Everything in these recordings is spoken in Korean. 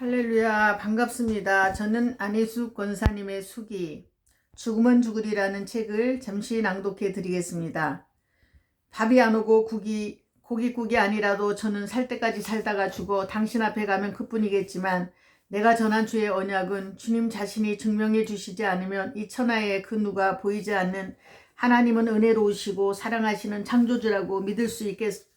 할렐루야 반갑습니다. 저는 안혜숙 권사님의 숙이 죽으면 죽으리라는 책을 잠시 낭독해 드리겠습니다. 밥이 안 오고 국이 고깃국이 아니라도 저는 살 때까지 살다가 죽어 당신 앞에 가면 그뿐이겠지만 내가 전한 주의 언약은 주님 자신이 증명해 주시지 않으면 이 천하에 그 누가 보이지 않는 하나님은 은혜로우시고 사랑하시는 창조주라고 믿을 수 있겠,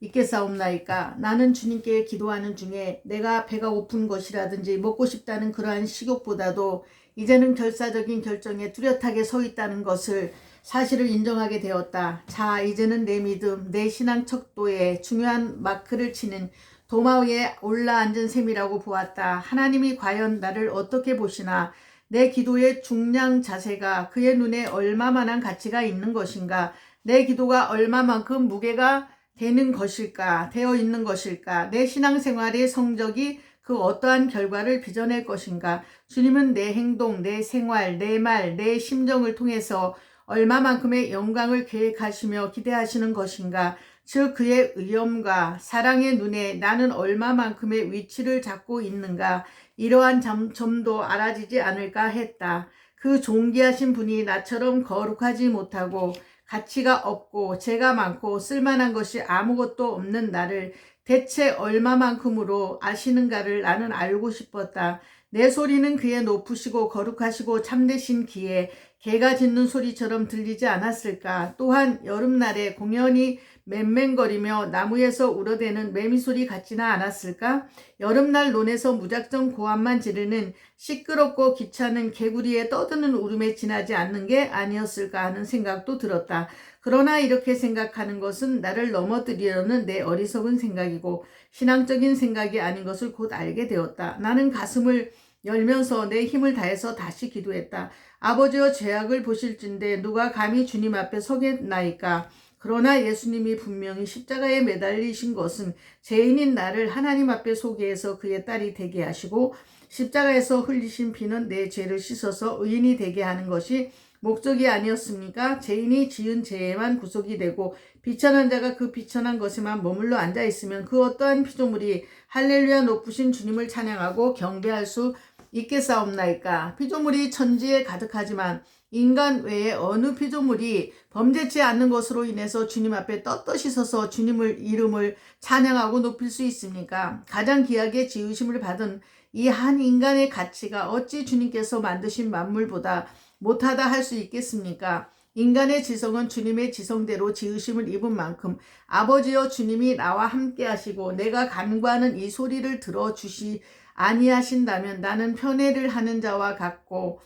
있겠사옵나이까 나는 주님께 기도하는 중에 내가 배가 고픈 것이라든지 먹고 싶다는 그러한 식욕보다도 이제는 결사적인 결정에 뚜렷하게 서 있다는 것을 사실을 인정하게 되었다. 자, 이제는 내 믿음, 내 신앙 척도에 중요한 마크를 치는 도마 위에 올라앉은 셈이라고 보았다. 하나님이 과연 나를 어떻게 보시나? 내 기도의 중량 자세가 그의 눈에 얼마만한 가치가 있는 것인가? 내 기도가 얼마만큼 무게가 되는 것일까? 되어 있는 것일까? 내 신앙생활의 성적이 그 어떠한 결과를 빚어낼 것인가? 주님은 내 행동, 내 생활, 내 말, 내 심정을 통해서 얼마만큼의 영광을 계획하시며 기대하시는 것인가? 즉 그의 의엄과 사랑의 눈에 나는 얼마만큼의 위치를 잡고 있는가? 이러한 점, 점도 알아지지 않을까 했다. 그 존귀하신 분이 나처럼 거룩하지 못하고 가치가 없고 죄가 많고 쓸만한 것이 아무것도 없는 나를 대체 얼마만큼으로 아시는가를 나는 알고 싶었다. 내 소리는 그의 높으시고 거룩하시고 참되신 기에 개가 짖는 소리처럼 들리지 않았을까? 또한 여름날에 공연히 맹맹거리며 나무에서 우러대는 매미소리 같지는 않았을까? 여름날 논에서 무작정 고함만 지르는 시끄럽고 귀찮은 개구리의 떠드는 울음에 지나지 않는 게 아니었을까 하는 생각도 들었다. 그러나 이렇게 생각하는 것은 나를 넘어뜨리려는 내 어리석은 생각이고 신앙적인 생각이 아닌 것을 곧 알게 되었다. 나는 가슴을 열면서 내 힘을 다해서 다시 기도했다. 아버지여 죄악을 보실진데 누가 감히 주님 앞에 서겠나이까? 그러나 예수님이 분명히 십자가에 매달리신 것은 죄인인 나를 하나님 앞에 소개해서 그의 딸이 되게 하시고 십자가에서 흘리신 피는 내 죄를 씻어서 의인이 되게 하는 것이 목적이 아니었습니까? 죄인이 지은 죄에만 구속이 되고 비천한 자가 그 비천한 것에만 머물러 앉아 있으면 그 어떠한 피조물이 할렐루야 높으신 주님을 찬양하고 경배할 수 있겠사옵나이까? 피조물이 천지에 가득하지만 인간 외에 어느 피조물이 범죄치 않는 것으로 인해서 주님 앞에 떳떳이 서서 주님을 이름을 찬양하고 높일 수 있습니까? 가장 귀하게 지으심을 받은 이 한 인간의 가치가 어찌 주님께서 만드신 만물보다 못하다 할 수 있겠습니까? 인간의 지성은 주님의 지성대로 지으심을 입은 만큼 아버지여 주님이 나와 함께 하시고 내가 간구하는 이 소리를 들어 주시 아니하신다면 나는 편애를 하는 자와 같고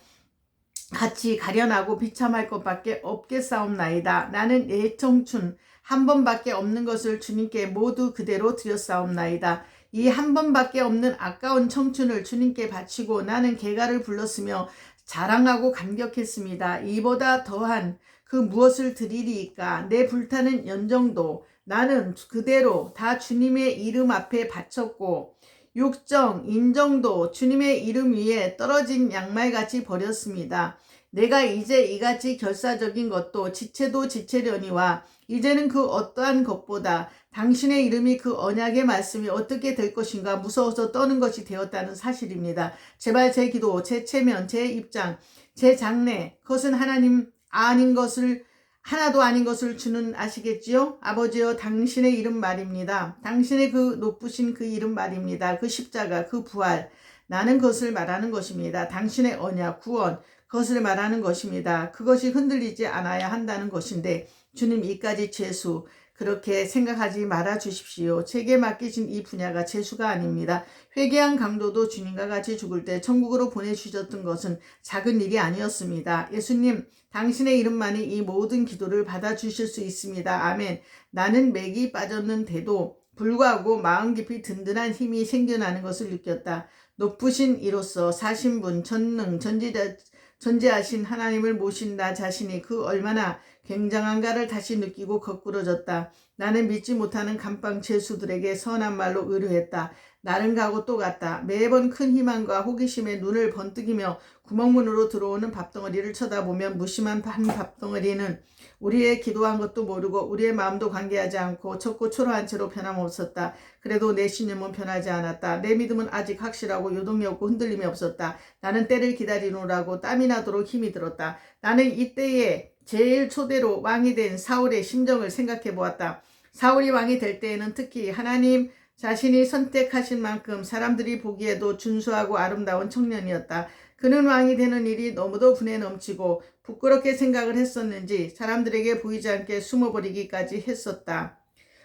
같이 가련하고 비참할 것밖에 없겠사옵나이다. 나는 내 청춘 한 번밖에 없는 것을 주님께 모두 그대로 드렸사옵나이다. 이 한 번밖에 없는 아까운 청춘을 주님께 바치고 나는 개가를 불렀으며 자랑하고 감격했습니다. 이보다 더한 그 무엇을 드리리까? 내 불타는 연정도 나는 그대로 다 주님의 이름 앞에 바쳤고 육정, 인정도 주님의 이름 위에 떨어진 양말같이 버렸습니다. 내가 이제 이같이 결사적인 것도 지체도 지체려니와 이제는 그 어떠한 것보다 당신의 이름이 그 언약의 말씀이 어떻게 될 것인가 무서워서 떠는 것이 되었다는 사실입니다. 제발 제 기도, 제 체면, 제 입장, 제 장래, 그것은 하나님 아닌 것을 하나도 아닌 것을 주는 아시겠지요? 아버지여 당신의 이름 말입니다. 당신의 그 높으신 그 이름 말입니다. 그 십자가, 그 부활. 나는 그것을 말하는 것입니다. 당신의 언약, 구원, 그것을 말하는 것입니다. 그것이 흔들리지 않아야 한다는 것인데 주님 이까지 죄수 그렇게 생각하지 말아 주십시오. 제게 맡기신 이 분야가 죄수가 아닙니다. 회개한 강도도 주님과 같이 죽을 때 천국으로 보내주셨던 것은 작은 일이 아니었습니다. 예수님, 당신의 이름만이 이 모든 기도를 받아주실 수 있습니다. 아멘. 나는 맥이 빠졌는데도 불구하고 마음 깊이 든든한 힘이 생겨나는 것을 느꼈다. 높으신 이로서 사신분, 전능, 전지자, 전지하신 하나님을 모신 나 자신이 그 얼마나 굉장한가를 다시 느끼고 거꾸러졌다. 나는 믿지 못하는 감방 죄수들에게 선한 말로 의뢰했다. 나는 가고 또 갔다. 매번 큰 희망과 호기심에 눈을 번뜩이며 구멍문으로 들어오는 밥덩어리를 쳐다보면 무심한 한 밥덩어리는 우리의 기도한 것도 모르고 우리의 마음도 관계하지 않고 쳤고 초라한 채로 변함없었다. 그래도 내 신념은 변하지 않았다. 내 믿음은 아직 확실하고 요동이 없고 흔들림이 없었다. 나는 때를 기다리노라고 땀이 나도록 힘이 들었다. 나는 이때에 제일 초대로 왕이 된 사울의 심정을 생각해 보았다. 사울이 왕이 될 때에는 특히 하나님 자신이 선택하신 만큼 사람들이 보기에도 준수하고 아름다운 청년이었다. 그는 왕이 되는 일이 너무도 분에 넘치고 부끄럽게 생각을 했었는지 사람들에게 보이지 않게 숨어버리기까지 했었다.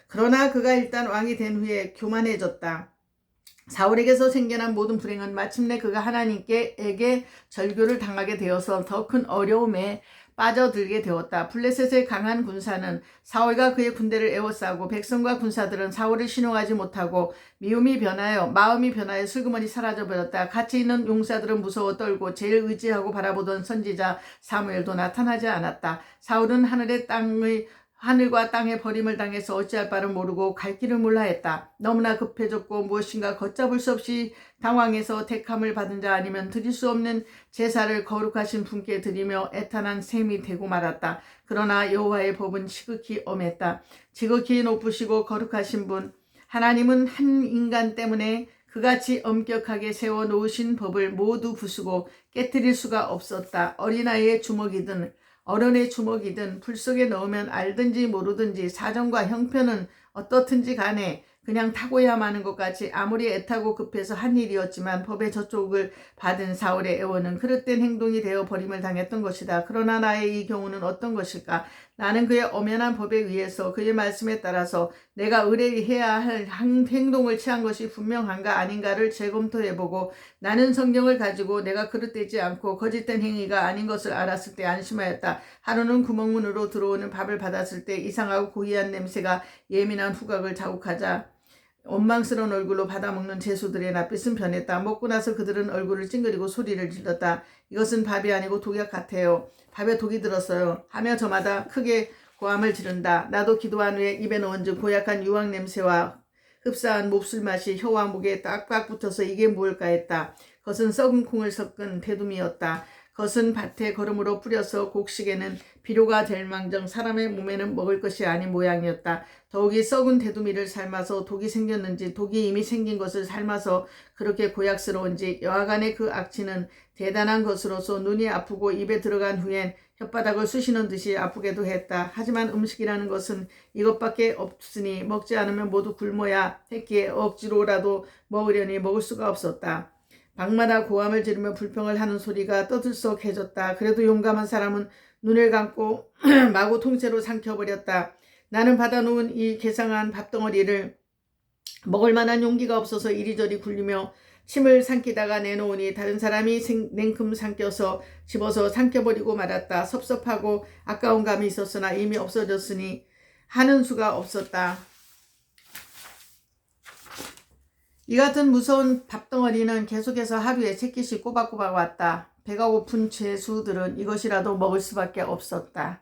그러나 그가 일단 왕이 된 후에 교만해졌다. 사울에게서 생겨난 모든 불행은 마침내 그가 하나님께 에게 절교를 당하게 되어서 더 큰 어려움에 빠져들게 되었다. 블레셋의 강한 군사는 사울과 그의 군대를 에워싸고 백성과 군사들은 사울을 신용하지 못하고 미움이 변하여 마음이 변하여 슬그머니 사라져 버렸다. 같이 있는 용사들은 무서워 떨고 제일 의지하고 바라보던 선지자 사무엘도 나타나지 않았다. 사울은 하늘의 땅의 하늘과 땅에 버림을 당해서 어찌할 바를 모르고 갈 길을 몰라 했다. 너무나 급해졌고 무엇인가 걷잡을 수 없이 당황해서 택함을 받은 자 아니면 드릴 수 없는 제사를 거룩하신 분께 드리며 애탄한 셈이 되고 말았다. 그러나 여호와의 법은 지극히 엄했다. 지극히 높으시고 거룩하신 분 하나님은 한 인간 때문에 그같이 엄격하게 세워 놓으신 법을 모두 부수고 깨뜨릴 수가 없었다. 어린아이의 주먹이든 어른의 주먹이든 불 속에 넣으면 알든지 모르든지 사정과 형편은 어떻든지 간에 그냥 타고야 마는 것 같이 아무리 애타고 급해서 한 일이었지만 법의 저쪽을 받은 사울의 애원은 그릇된 행동이 되어 버림을 당했던 것이다. 그러나 나의 이 경우는 어떤 것일까? 나는 그의 엄연한 법에 의해서 그의 말씀에 따라서 내가 의뢰해야 할 행동을 취한 것이 분명한가 아닌가를 재검토해보고 나는 성경을 가지고 내가 그릇되지 않고 거짓된 행위가 아닌 것을 알았을 때 안심하였다. 하루는 구멍문으로 들어오는 밥을 받았을 때 이상하고 고이한 냄새가 예민한 후각을 자극하자 원망스러운 얼굴로 받아먹는 제수들의 낯빛은 변했다. 먹고 나서 그들은 얼굴을 찡그리고 소리를 질렀다. 이것은 밥이 아니고 독약 같아요. 밥에 독이 들었어요. 하며 저마다 크게 고함을 지른다. 나도 기도한 후에 입에 넣은 즉 고약한 유황 냄새와 흡사한 몹술 맛이 혀와 목에 딱딱 붙어서 이게 뭘까 했다. 그것은 썩은 콩을 섞은 대둠이었다. 것은 밭에 걸음으로 뿌려서 곡식에는 비료가 될 망정 사람의 몸에는 먹을 것이 아닌 모양이었다. 더욱이 썩은 대두미를 삶아서 독이 생겼는지 독이 이미 생긴 것을 삶아서 그렇게 고약스러운지 여하간의 그 악취는 대단한 것으로서 눈이 아프고 입에 들어간 후엔 혓바닥을 쑤시는 듯이 아프게도 했다. 하지만 음식이라는 것은 이것밖에 없으니 먹지 않으면 모두 굶어야 했기에 억지로라도 먹으려니 먹을 수가 없었다. 방마다 고함을 지르며 불평을 하는 소리가 떠들썩해졌다. 그래도 용감한 사람은 눈을 감고 마구 통째로 삼켜버렸다. 나는 받아놓은 이 개상한 밥덩어리를 먹을 만한 용기가 없어서 이리저리 굴리며 침을 삼키다가 내놓으니 다른 사람이 냉큼 삼켜서 집어서 삼켜버리고 말았다. 섭섭하고 아까운 감이 있었으나 이미 없어졌으니 하는 수가 없었다. 이 같은 무서운 밥덩어리는 계속해서 하루에 세 끼씩 꼬박꼬박 왔다. 배가 고픈 죄수들은 이것이라도 먹을 수밖에 없었다.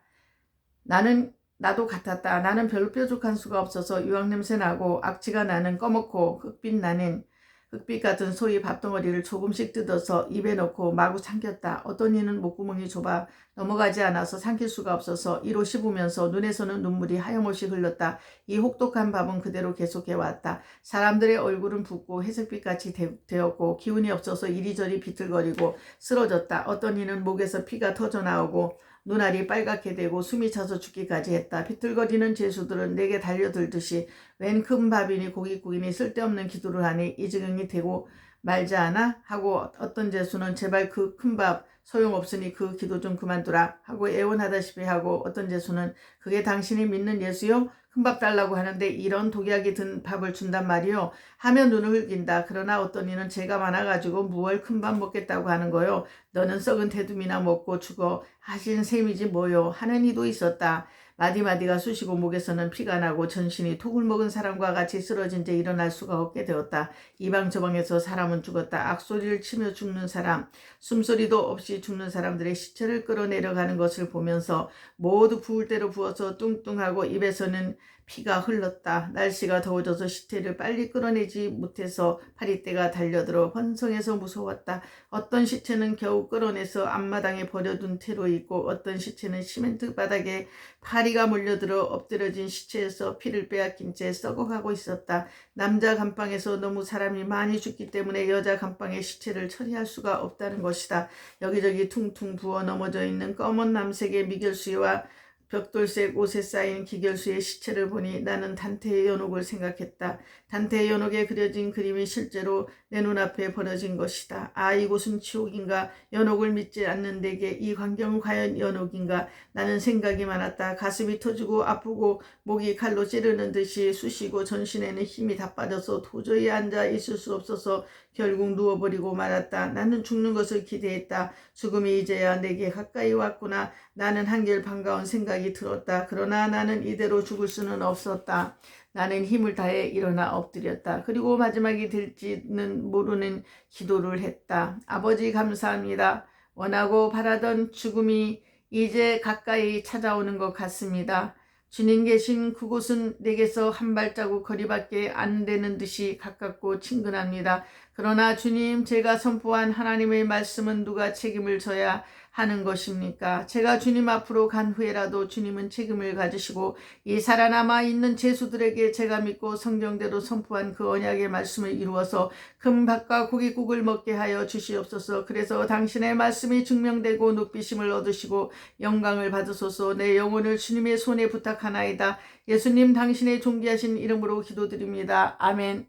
나는 나도 같았다. 나는 별로 뾰족한 수가 없어서 유황 냄새 나고 악취가 나는 꺼먹고 흑빛 나는 흑빛 같은 소위 밥덩어리를 조금씩 뜯어서 입에 넣고 마구 삼켰다. 어떤 이는 목구멍이 좁아 넘어가지 않아서 삼킬 수가 없어서 이로 씹으면서 눈에서는 눈물이 하염없이 흘렀다. 이 혹독한 밥은 그대로 계속해 왔다. 사람들의 얼굴은 붓고 회색빛같이 되었고 기운이 없어서 이리저리 비틀거리고 쓰러졌다. 어떤 이는 목에서 피가 터져 나오고 눈알이 빨갛게 되고 숨이 차서 죽기까지 했다. 비틀거리는 죄수들은 내게 달려들듯이 웬 큰 밥이니 고깃국이니 쓸데없는 기도를 하니 이 지경이 되고 말지 않아? 하고 어떤 죄수는 제발 그 큰 밥 소용없으니 그 기도 좀 그만두라 하고 애원하다시피 하고 어떤 죄수는 그게 당신이 믿는 예수요? 큰밥 달라고 하는데 이런 독약이 든 밥을 준단 말이요. 하면 눈을 흘긴다. 그러나 어떤 이는 죄가 많아가지고 무얼 큰 밥 먹겠다고 하는 거요. 너는 썩은 대둠이나 먹고 죽어 하신 셈이지 뭐요. 하는 이도 있었다. 마디마디가 쑤시고 목에서는 피가 나고 전신이 독을 먹은 사람과 같이 쓰러진 채 일어날 수가 없게 되었다. 이방 저방에서 사람은 죽었다. 악소리를 치며 죽는 사람, 숨소리도 없이 죽는 사람들의 시체를 끌어내려가는 것을 보면서 모두 부을 대로 부어서 뚱뚱하고 입에서는 피가 흘렀다. 날씨가 더워져서 시체를 빨리 끌어내지 못해서 파리떼가 달려들어 번성해서 무서웠다. 어떤 시체는 겨우 끌어내서 앞마당에 버려둔 채로 있고 어떤 시체는 시멘트 바닥에 파리가 몰려들어 엎드려진 시체에서 피를 빼앗긴 채 썩어가고 있었다. 남자 감방에서 너무 사람이 많이 죽기 때문에 여자 감방의 시체를 처리할 수가 없다는 것이다. 여기저기 퉁퉁 부어 넘어져 있는 검은 남색의 미결수와 벽돌색 옷에 쌓인 기결수의 시체를 보니 나는 단테의 연옥을 생각했다. 단테의 연옥에 그려진 그림이 실제로 내 눈앞에 벌어진 것이다. 아 이곳은 지옥인가? 연옥을 믿지 않는 내게 이 광경은 과연 연옥인가? 나는 생각이 많았다. 가슴이 터지고 아프고 목이 칼로 찌르는 듯이 쑤시고 전신에는 힘이 다 빠져서 도저히 앉아 있을 수 없어서 결국 누워버리고 말았다. 나는 죽는 것을 기대했다. 죽음이 이제야 내게 가까이 왔구나. 나는 한결 반가운 생각이 들었다. 그러나 나는 이대로 죽을 수는 없었다. 나는 힘을 다해 일어나 엎드렸다. 그리고 마지막이 될지는 모르는 기도를 했다. 아버지 감사합니다. 원하고 바라던 죽음이 이제 가까이 찾아오는 것 같습니다. 주님 계신 그곳은 내게서 한 발자국 거리밖에 안 되는 듯이 가깝고 친근합니다. 그러나 주님, 제가 선포한 하나님의 말씀은 누가 책임을 져야 하는 것입니까? 제가 주님 앞으로 간 후에라도 주님은 책임을 가지시고 이 살아남아 있는 제수들에게 제가 믿고 성경대로 선포한 그 언약의 말씀을 이루어서 금밥과 고깃국을 먹게 하여 주시옵소서. 그래서 당신의 말씀이 증명되고 높이심을 얻으시고 영광을 받으소서. 내 영혼을 주님의 손에 부탁하나이다. 예수님 당신의 존귀하신 이름으로 기도드립니다. 아멘.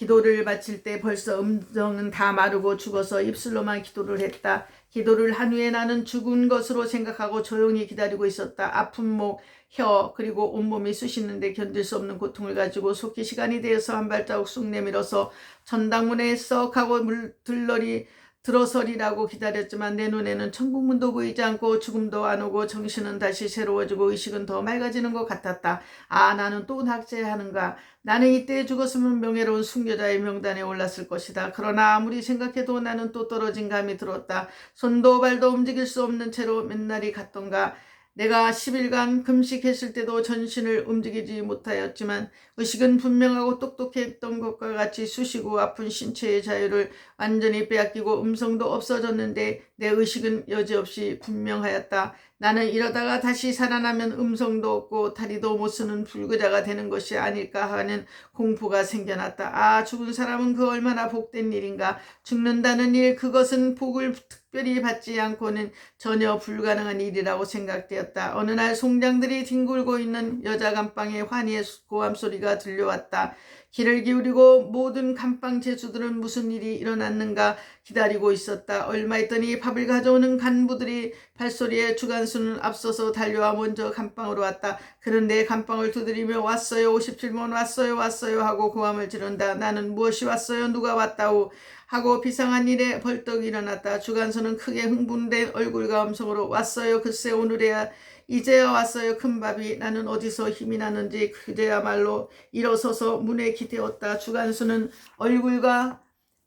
기도를 바칠 때 벌써 음정은 다 마르고 죽어서 입술로만 기도를 했다. 기도를 한 후에 나는 죽은 것으로 생각하고 조용히 기다리고 있었다. 아픈 목, 혀, 그리고 온몸이 쑤시는데 견딜 수 없는 고통을 가지고 속히 시간이 되어서 한 발자국 쑥 내밀어서 전당문에 썩 하고 물 들러리 들어서리라고 기다렸지만 내 눈에는 천국문도 보이지 않고 죽음도 안 오고 정신은 다시 새로워지고 의식은 더 맑아지는 것 같았다. 아 나는 또 낙제하는가. 나는 이때 죽었으면 명예로운 순교자의 명단에 올랐을 것이다. 그러나 아무리 생각해도 나는 또 떨어진 감이 들었다. 손도 발도 움직일 수 없는 채로 맨날이 갔던가. 내가 10일간 금식했을 때도 전신을 움직이지 못하였지만 의식은 분명하고 똑똑했던 것과 같이 쑤시고 아픈 신체의 자유를 완전히 빼앗기고 음성도 없어졌는데 내 의식은 여지없이 분명하였다. 나는 이러다가 다시 살아나면 음성도 없고 다리도 못 쓰는 불구자가 되는 것이 아닐까 하는 공포가 생겨났다. 아, 죽은 사람은 그 얼마나 복된 일인가. 죽는다는 일, 그것은 복을 특별히 받지 않고는 전혀 불가능한 일이라고 생각되었다. 어느 날 송장들이 뒹굴고 있는 여자 감방의 환희의 고함 소리가 들려왔다. 귀를 기울이고 모든 감방 제수들은 무슨 일이 일어났는가 기다리고 있었다. 얼마 있더니 밥을 가져오는 간부들이 발소리에 주간수는 앞서서 달려와 먼저 감방으로 왔다. 그런데 감방을 두드리며 왔어요. 57번 왔어요. 왔어요. 하고 고함을 지른다. 나는 무엇이 왔어요. 누가 왔다고 하고 비상한 일에 벌떡 일어났다. 주간수는 크게 흥분된 얼굴과 음성으로 왔어요. 글쎄 오늘에야 이제야 왔어요. 큰 밥이 나는 어디서 힘이 나는지 그제야말로 일어서서 문에 기대었다. 주간수는 얼굴과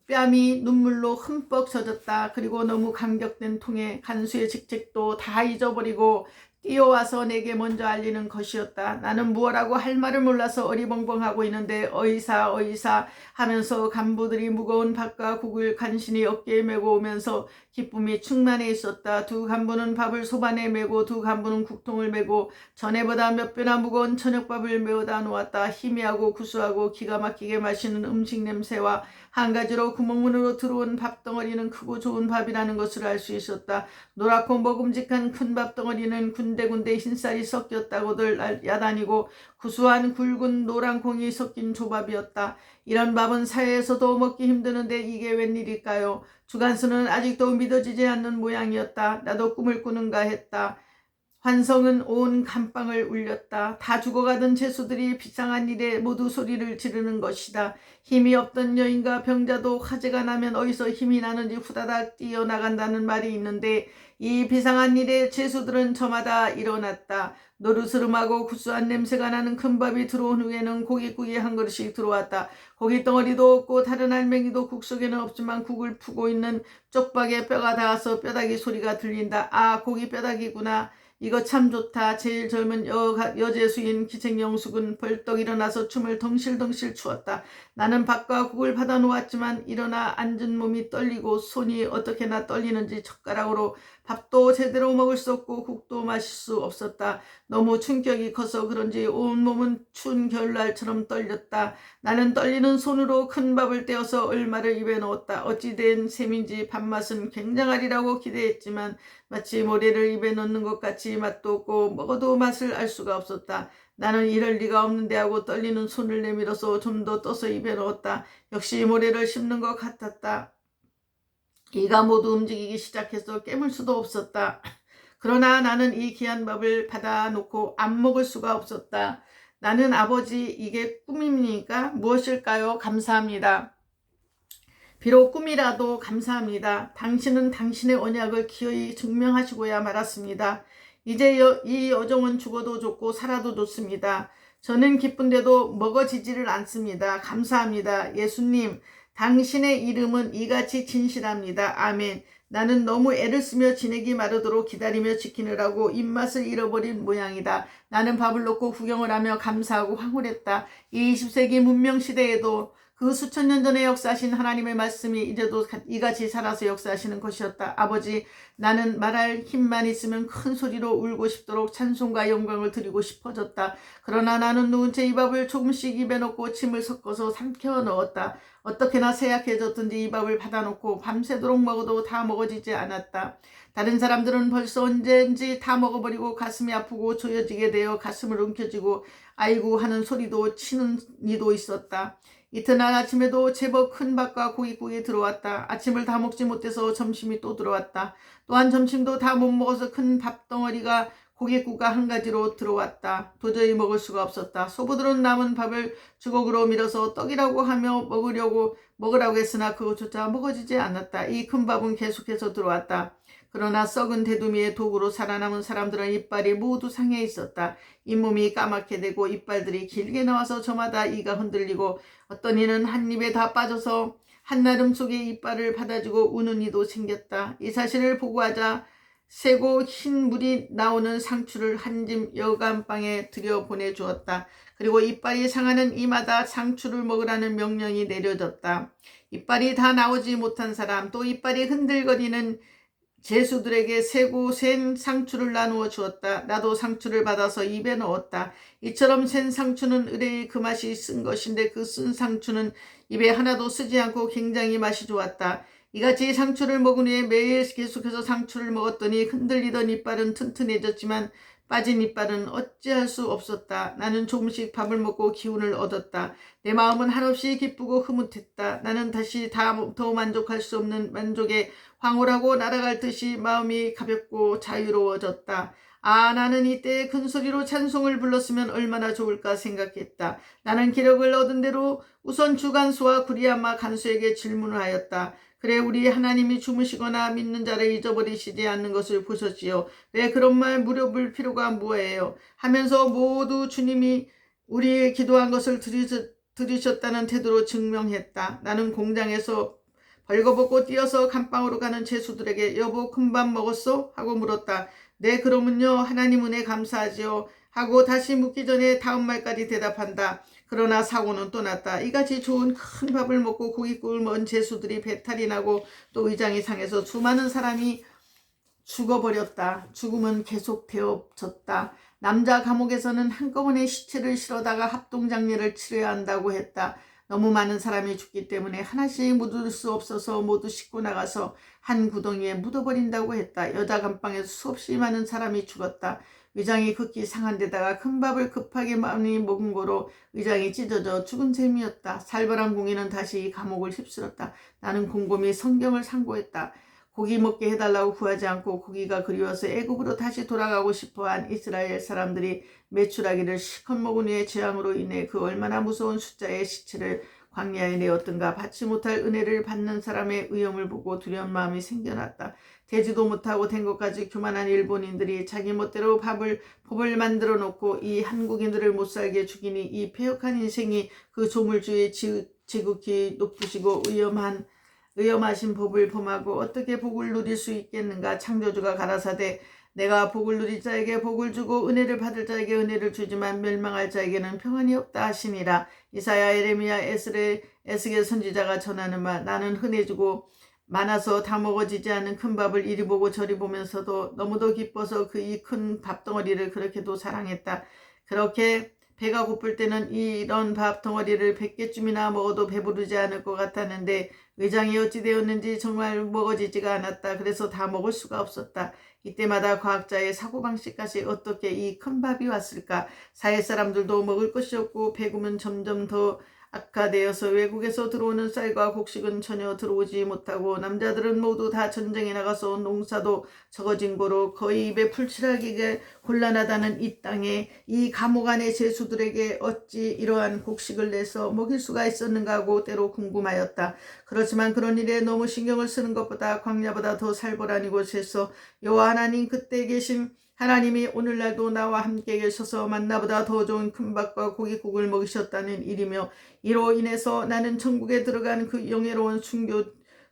뺨이 눈물로 흠뻑 젖었다. 그리고 너무 감격된 통에 간수의 직책도 다 잊어버리고 뛰어와서 내게 먼저 알리는 것이었다. 나는 무엇라고 할 말을 몰라서 어리벙벙하고 있는데 어이사 어이사 하면서 간부들이 무거운 밥과 국을 간신히 어깨에 메고 오면서 기쁨이 충만해 있었다. 두 간부는 밥을 소반에 메고 두 간부는 국통을 메고 전에보다 몇 배나 무거운 저녁밥을 메어다 놓았다. 희미하고 구수하고 기가 막히게 마시는 음식 냄새와 한 가지로 구멍문으로 들어온 밥덩어리는 크고 좋은 밥이라는 것을 알 수 있었다. 노랗고 먹음직한 큰 밥덩어리는 군 데군데 흰쌀이 섞였다고들 야단이고 구수한 굵은 노란 콩이 섞인 조밥이었다. 이런 밥은 사회에서도 먹기 힘드는데 이게 웬일일까요? 주간수는 아직도 믿어지지 않는 모양이었다. 나도 꿈을 꾸는가 했다. 환성은 온 감방을 울렸다. 다 죽어가던 죄수들이 비상한 일에 모두 소리를 지르는 것이다. 힘이 없던 여인과 병자도 화재가 나면 어디서 힘이 나는지 후다닥 뛰어나간다는 말이 있는데 이 비상한 일에 죄수들은 저마다 일어났다. 노르스름하고 구수한 냄새가 나는 큰 밥이 들어온 후에는 고깃국이 한 그릇씩 들어왔다. 고기 덩어리도 없고 다른 알맹이도 국 속에는 없지만 국을 푸고 있는 쪽박에 뼈가 닿아서 뼈다귀 소리가 들린다. 아 고기 뼈다귀구나. 이거 참 좋다. 제일 젊은 여, 여제수인 기생영숙은 벌떡 일어나서 춤을 덩실덩실 추었다. 나는 밥과 국을 받아 놓았지만 일어나 앉은 몸이 떨리고 손이 어떻게나 떨리는지 젓가락으로 밥도 제대로 먹을 수 없고 국도 마실 수 없었다. 너무 충격이 커서 그런지 온몸은 추운 겨울날처럼 떨렸다. 나는 떨리는 손으로 큰 밥을 떼어서 얼마를 입에 넣었다. 어찌된 셈인지 밥맛은 굉장하리라고 기대했지만 마치 모래를 입에 넣는 것 같이 맛도 없고 먹어도 맛을 알 수가 없었다. 나는 이럴 리가 없는데 하고 떨리는 손을 내밀어서 좀 더 떠서 입에 넣었다. 역시 모래를 씹는 것 같았다. 이가 모두 움직이기 시작해서 깨물 수도 없었다. 그러나 나는 이 귀한 밥을 받아 놓고 안 먹을 수가 없었다. 나는 아버지 이게 꿈입니까? 무엇일까요? 감사합니다. 비록 꿈이라도 감사합니다. 당신은 당신의 언약을 기어이 증명하시고야 말았습니다. 이제 여, 이 여종은 죽어도 좋고 살아도 좋습니다. 저는 기쁜데도 먹어지지를 않습니다. 감사합니다. 예수님, 당신의 이름은 이같이 진실합니다. 아멘. 나는 너무 애를 쓰며 지내기 마르도록 기다리며 지키느라고 입맛을 잃어버린 모양이다. 나는 밥을 놓고 구경을 하며 감사하고 황홀했다. 이 20세기 문명 시대에도 그 수천 년 전에 역사하신 하나님의 말씀이 이제도 이같이 살아서 역사하시는 것이었다. 아버지, 나는 말할 힘만 있으면 큰 소리로 울고 싶도록 찬송과 영광을 드리고 싶어졌다. 그러나 나는 누군 채이 밥을 조금씩 입에 넣고 침을 섞어서 삼켜 넣었다. 어떻게나 세약해졌든지 이 밥을 받아놓고 밤새도록 먹어도 다 먹어지지 않았다. 다른 사람들은 벌써 언제인지 다 먹어버리고 가슴이 아프고 조여지게 되어 가슴을 움켜쥐고 아이고 하는 소리도 치는 이도 있었다. 이튿날 아침에도 제법 큰 밥과 고깃국이 들어왔다. 아침을 다 먹지 못해서 점심이 또 들어왔다. 또한 점심도 다 못 먹어서 큰 밥덩어리가 고깃국과 한 가지로 들어왔다. 도저히 먹을 수가 없었다. 소부들은 남은 밥을 주걱으로 밀어서 떡이라고 하며 먹으려고 먹으라고 했으나 그것조차 먹어지지 않았다. 이 큰 밥은 계속해서 들어왔다. 그러나 썩은 대두미의 독으로 살아남은 사람들은 이빨이 모두 상해 있었다. 잇몸이 까맣게 되고 이빨들이 길게 나와서 저마다 이가 흔들리고 어떤 이는 한 입에 다 빠져서 한나름 속에 이빨을 받아주고 우는 이도 생겼다. 이 사실을 보고하자 새고 흰 물이 나오는 상추를 한 짐 여간방에 들여 보내주었다. 그리고 이빨이 상하는 이마다 상추를 먹으라는 명령이 내려졌다. 이빨이 다 나오지 못한 사람, 또 이빨이 흔들거리는 제수들에게 세고 센 상추를 나누어 주었다. 나도 상추를 받아서 입에 넣었다. 이처럼 센 상추는 의뢰의 그 맛이 쓴 것인데 그 쓴 상추는 입에 하나도 쓰지 않고 굉장히 맛이 좋았다. 이같이 상추를 먹은 후에 매일 계속해서 상추를 먹었더니 흔들리던 이빨은 튼튼해졌지만 빠진 이빨은 어찌할 수 없었다. 나는 조금씩 밥을 먹고 기운을 얻었다. 내 마음은 한없이 기쁘고 흐뭇했다. 나는 다시 더 만족할 수 없는 만족에 황홀하고 날아갈 듯이 마음이 가볍고 자유로워졌다. 아, 나는 이때 큰 소리로 찬송을 불렀으면 얼마나 좋을까 생각했다. 나는 기력을 얻은 대로 우선 주간수와 구리아마 간수에게 질문을 하였다. 그래 우리 하나님이 주무시거나 믿는 자를 잊어버리시지 않는 것을 보셨지요. 왜 그런 말 무렵을 필요가 뭐예요? 하면서 모두 주님이 우리의 기도한 것을 들으셨다는 태도로 증명했다. 나는 공장에서 벌거벗고 뛰어서 감방으로 가는 제수들에게 여보 금밥 먹었어? 하고 물었다. 네 그러면요 하나님 은혜 감사하지요. 하고 다시 묻기 전에 다음 말까지 대답한다. 그러나 사고는 또 났다. 이같이 좋은 큰 밥을 먹고 고깃국을 먹은 제수들이 배탈이 나고 또 의장이 상해서 수많은 사람이 죽어버렸다. 죽음은 계속되어졌다. 남자 감옥에서는 한꺼번에 시체를 실어다가 합동장례를 치러야 한다고 했다. 너무 많은 사람이 죽기 때문에 하나씩 묻을 수 없어서 모두 싣고 나가서 한 구덩이에 묻어버린다고 했다. 여자 감방에서 수없이 많은 사람이 죽었다. 의장이 극히 상한 데다가 큰 밥을 급하게 많이 먹은 거로 의장이 찢어져 죽은 셈이었다. 살벌한 공인은 다시 감옥을 휩쓸었다. 나는 곰곰이 성경을 상고했다. 고기 먹게 해달라고 구하지 않고 고기가 그리워서 애굽으로 다시 돌아가고 싶어한 이스라엘 사람들이 매출하기를 실컷 먹은 후에 재앙으로 인해 그 얼마나 무서운 숫자의 시체를 광야에 내었던가 받지 못할 은혜를 받는 사람의 위험을 보고 두려운 마음이 생겨났다. 되지도 못하고 된 것까지 교만한 일본인들이 자기 멋대로 밥을 법을 만들어 놓고 이 한국인들을 못 살게 죽이니 이 폐역한 인생이 그 조물주의 지, 지극히 높으시고 위험한 위험하신 법을 범하고 어떻게 복을 누릴 수 있겠는가 창조주가 가라사대 내가 복을 누릴 자에게 복을 주고 은혜를 받을 자에게 은혜를 주지만 멸망할 자에게는 평안이 없다 하시니라 이사야 에레미야 에스레 에스겔 선지자가 전하는 말 나는 흔해지고 많아서 다 먹어지지 않는 큰 밥을 이리 보고 저리 보면서도 너무도 기뻐서 그 이 큰 밥덩어리를 그렇게도 사랑했다. 그렇게 배가 고플 때는 이런 밥 덩어리를 100개쯤이나 먹어도 배부르지 않을 것 같았는데 위장이 어찌 되었는지 정말 먹어지지가 않았다. 그래서 다 먹을 수가 없었다. 이때마다 과학자의 사고방식까지 어떻게 이 큰 밥이 왔을까? 사회 사람들도 먹을 것이 없고 배고은 점점 더 악화되어서 외국에서 들어오는 쌀과 곡식은 전혀 들어오지 못하고 남자들은 모두 다 전쟁에 나가서 농사도 적어진 거로 거의 입에 풀칠하기가 곤란하다는 이 땅에 이 감옥 안의 제수들에게 어찌 이러한 곡식을 내서 먹일 수가 있었는가 하고 때로 궁금하였다. 그렇지만 그런 일에 너무 신경을 쓰는 것보다 광야보다 더 살벌한 이곳에서 여호와 하나님 그때 계신 하나님이 오늘날도 나와 함께 계셔서 만나보다 더 좋은 큰밥과 고기국을 먹이셨다는 일이며 이로 인해서 나는 천국에 들어간 그 영예로운 순교,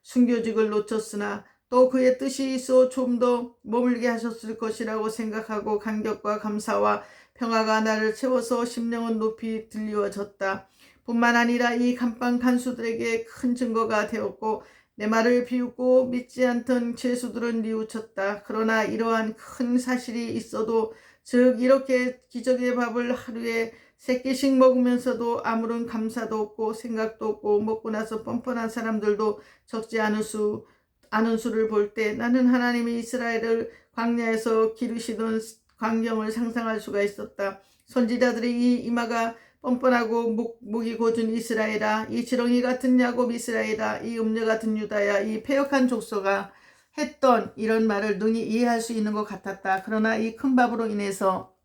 순교직을 놓쳤으나 또 그의 뜻이 있어 좀 더 머물게 하셨을 것이라고 생각하고 감격과 감사와 평화가 나를 채워서 심령은 높이 들리워졌다. 뿐만 아니라 이 감방 간수들에게 큰 증거가 되었고 내 말을 비웃고 믿지 않던 죄수들은 뉘우쳤다. 그러나 이러한 큰 사실이 있어도 즉 이렇게 기적의 밥을 하루에 세 끼씩 먹으면서도 아무런 감사도 없고 생각도 없고 먹고 나서 뻔뻔한 사람들도 적지 않을 수 않은 수를 볼 때 나는 하나님이 이스라엘을 광야에서 기르시던 광경을 상상할 수가 있었다. 선지자들의 이 이마가 뻔뻔하고 목, 목이 고준 이스라엘아 이 지렁이 같은 야곱 이스라엘아 이 음녀 같은 유다야 이 폐역한 족소가 했던 이런 말을 능히 이해할 수 있는 것 같았다. 그러나 이 큰 밥으로 인해서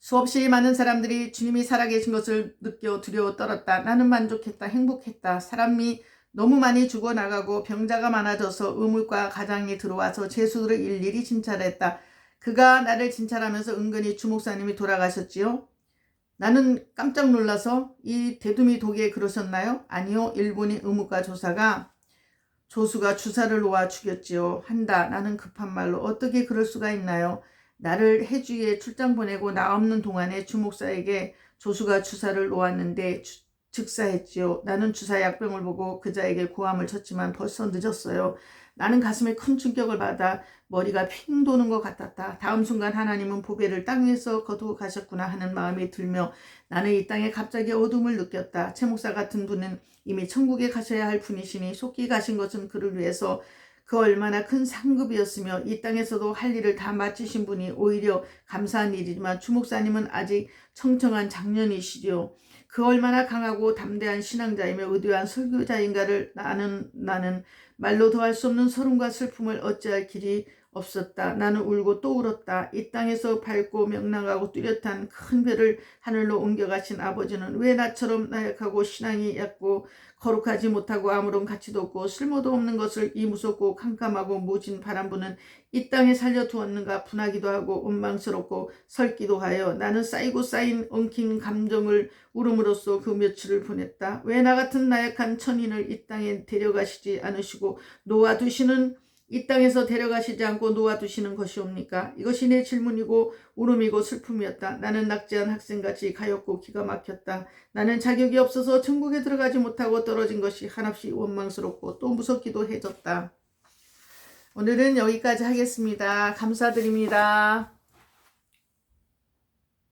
수없이 많은 사람들이 주님이 살아계신 것을 느껴 두려워 떨었다. 나는 만족했다. 행복했다. 사람이 너무 많이 죽어나가고 병자가 많아져서 의물과 가장이 들어와서 제수들을 일일이 진찰했다. 그가 나를 진찰하면서 은근히 주목사님이 돌아가셨지요. 나는 깜짝 놀라서 이 대두미 독에 그러셨나요? 아니요. 일본인 의무과 조사가 조수가 주사를 놓아 죽였지요. 한다. 나는 급한 말로 어떻게 그럴 수가 있나요? 나를 해주에 출장 보내고 나 없는 동안에 주목사에게 조수가 주사를 놓았는데 주, 즉사했지요. 나는 주사 약병을 보고 그자에게 고함을 쳤지만 벌써 늦었어요. 나는 가슴에 큰 충격을 받아 머리가 핑 도는 것 같았다. 다음 순간 하나님은 보배를 땅 위에서 거두고 가셨구나 하는 마음이 들며 나는 이 땅에 갑자기 어둠을 느꼈다. 최 목사 같은 분은 이미 천국에 가셔야 할 분이시니 속기 가신 것은 그를 위해서 그 얼마나 큰 상급이었으며 이 땅에서도 할 일을 다 마치신 분이 오히려 감사한 일이지만 주목사님은 아직 청청한 장년이시죠. 그 얼마나 강하고 담대한 신앙자이며 의도한 설교자인가를 나는 나는 말로 더할 수 없는 서름과 슬픔을 어찌할 길이 없었다. 나는 울고 또 울었다. 이 땅에서 밝고 명랑하고 뚜렷한 큰 배를 하늘로 옮겨가신 아버지는 왜 나처럼 나약하고 신앙이 얕고 거룩하지 못하고 아무런 가치도 없고 쓸모도 없는 것을 이 무섭고 캄캄하고 모진 바람 부는 이 땅에 살려두었는가 분하기도 하고 원망스럽고 설기도 하여 나는 쌓이고 쌓인 엉킨 감정을 울음으로써 그 며칠을 보냈다. 왜 나 같은 나약한 천인을 이 땅에 데려가시지 않으시고 놓아두시는 이 땅에서 데려가시지 않고 놓아두시는 것이옵니까? 이것이 내 질문이고 울음이고 슬픔이었다. 나는 낙지한 학생같이 가엾고 기가 막혔다. 나는 자격이 없어서 천국에 들어가지 못하고 떨어진 것이 한없이 원망스럽고 또 무섭기도 해졌다. 오늘은 여기까지 하겠습니다. 감사드립니다.